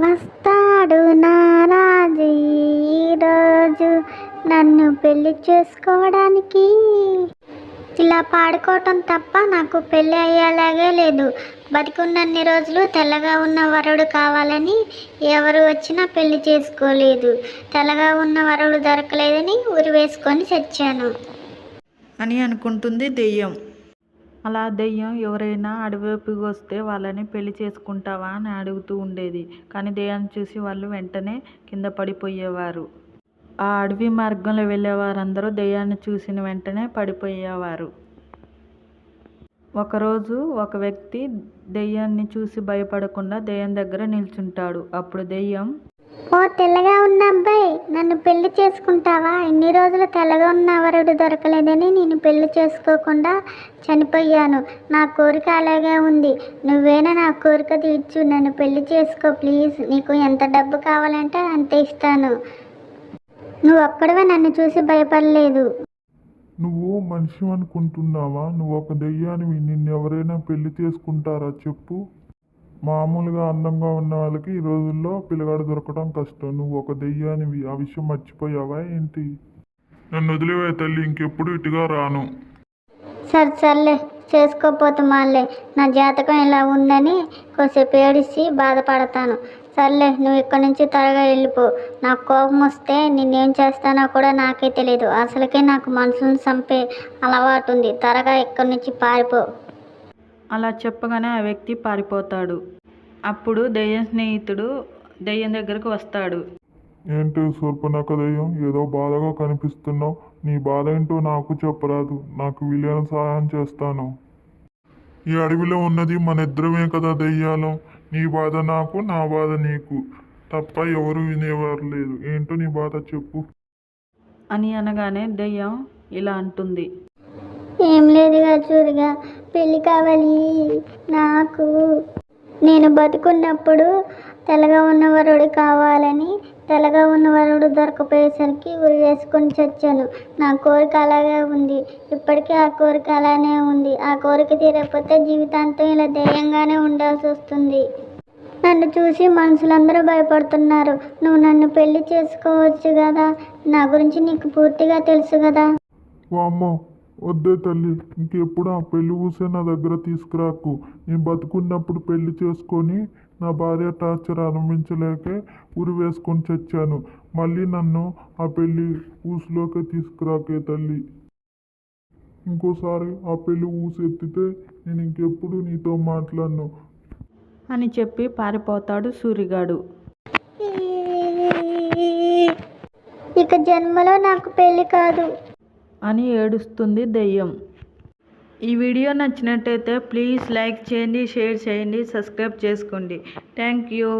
వస్తాడు నారాజు ఈరోజు నన్ను పెళ్ళి చేసుకోవడానికి. ఇలా పాడుకోవటం తప్ప నాకు పెళ్ళి అయ్యేలాగే లేదు. బతికున్నన్ని రోజులు తెల్లగా ఉన్న వరుడు కావాలని ఎవరు వచ్చినా పెళ్ళి చేసుకోలేదు. తెల్లగా ఉన్న వరుడు దొరకలేదని ఉరి వేసుకొని చచ్చాను. అని అనుకుంటుంది దెయ్యం. అలా దెయ్యం ఎవరైనా అడవివైపుకి వస్తే వాళ్ళని పెళ్ళి చేసుకుంటావా అని అడుగుతూ ఉండేది. కానీ దెయ్యాన్ని చూసి వాళ్ళు వెంటనే కింద పడిపోయేవారు. ఆ అడవి మార్గంలో వెళ్ళేవారందరూ దెయ్యాన్ని చూసిన వెంటనే పడిపోయేవారు. ఒకరోజు ఒక వ్యక్తి దెయ్యాన్ని చూసి భయపడకుండా దెయ్యం దగ్గర నిల్చుంటాడు. అప్పుడు దెయ్యం ఓ తెల్లగా ఉన్న అబ్బాయి నన్ను పెళ్ళి చేసుకుంటావా? ఇన్ని రోజులు తెల్లగా ఉన్న వరుడు దొరకలేదని నేను పెళ్ళి చేసుకోకుండా చనిపోయాను. నా కోరిక అలాగే ఉంది. నువ్వేనా నా కోరిక తీర్చు నన్ను పెళ్ళి చేసుకో ప్లీజ్. నీకు ఎంత డబ్బు కావాలంటే అంత ఇస్తాను. నువ్వు ఒక్కడవే నన్ను చూసి భయపడలేదు. నువ్వు మనిషి అనుకుంటున్నావా? నువ్వు ఒక దెయ్యానివి. నిన్నెవరైనా పెళ్ళి చేసుకుంటారా? చెప్పు. మామూలుగా అందంగా ఉన్న వాళ్ళకి ఈ రోజుల్లో పిల్లగాడు దొరకడం కష్టం. నువ్వు ఒక దెయ్యానివి. ఆ విషయం మర్చిపోయావా ఏంటి? నన్ను వదిలేవే తల్లి ఇంకెప్పుడు ఇటుగా రాను. సరే సర్లే. చేసుకోపోతే మాలే. నా జాతకం ఇలా ఉందని కొంచెం ఏడిసి బాధపడతాను. సర్లే నువ్వు ఇక్కడి నుంచి త్వరగా వెళ్ళిపో. నాకు కోపం వస్తే నిన్నేం చేస్తానో కూడా నాకే తెలియదు అసలుకే నాకు మనసును చంపే అలవాటు ఉంది. త్వరగా ఇక్కడి నుంచి పారిపో. అలా చెప్పగానే ఆ వ్యక్తి పారిపోతాడు. అప్పుడు దెయ్యం స్నేహితుడు దెయ్యం దగ్గరకు వస్తాడు. ఏంటి శూర్పనక దెయ్యం? ఏదో బాధగా కనిపిస్తున్నావు. నీ బాధ ఏంటో నాకు చెప్పరాదు. నాకు వీలైన సహాయం చేస్తాను. ఈ అడవిలో ఉన్నది మన ఇద్దరమే కదా దెయ్యాలం. నీ బాధ నాకు నా బాధ నీకు. తప్ప ఎవరు వినేవారు లేదు ఏంటో నీ బాధ చెప్పు. అని అనగానే దెయ్యం ఇలా అంటుంది. ఏం చూరుగా పెళ్ళి కావాలి నాకు. నేను బతుకున్నప్పుడు తెల్లగా ఉన్నవరుడు కావాలని తెల్లగా ఉన్నవరుడు దొరకపోయేసరికి ఉరి వేసుకొని చచ్చాను. నా కోరిక అలాగే ఉంది. ఇప్పటికీ ఆ కోరిక అలానే ఉంది. ఆ కోరిక తీరకపోతే జీవితాంతం ఇలా ధైర్యంగానే ఉండాల్సి వస్తుంది. నన్ను చూసి మనుషులందరూ భయపడుతున్నారు. నువ్వు నన్ను పెళ్ళి చేసుకోవచ్చు కదా? నా గురించి నీకు పూర్తిగా తెలుసు కదా? వద్దే తల్లి ఇంకెప్పుడు ఆ పెళ్ళి ఊసే నా దగ్గర తీసుకురాకు. నేను బతుకున్నప్పుడు పెళ్ళి చేసుకొని నా భార్య టార్చర్ అనుభవించలేకే ఉరి వేసుకొని చచ్చాను. మళ్ళీ నన్ను ఆ పెళ్ళి ఊసులోకే తీసుకురాకే తల్లి. ఇంకోసారి ఆ పెళ్ళి ఊసు ఎత్తితే నేను ఇంకెప్పుడు నీతో మాట్లాడను. అని చెప్పి పారిపోతాడు సూరిగాడు. ఇక జన్మలో నాకు పెళ్ళి కాదు. అని ఏడుస్తుంది దెయ్యం. ఈ వీడియో నచ్చినట్టయితే ప్లీజ్ లైక్ చేయండి షేర్ చేయండి సబ్స్క్రైబ్ చేసుకోండి. Thank you.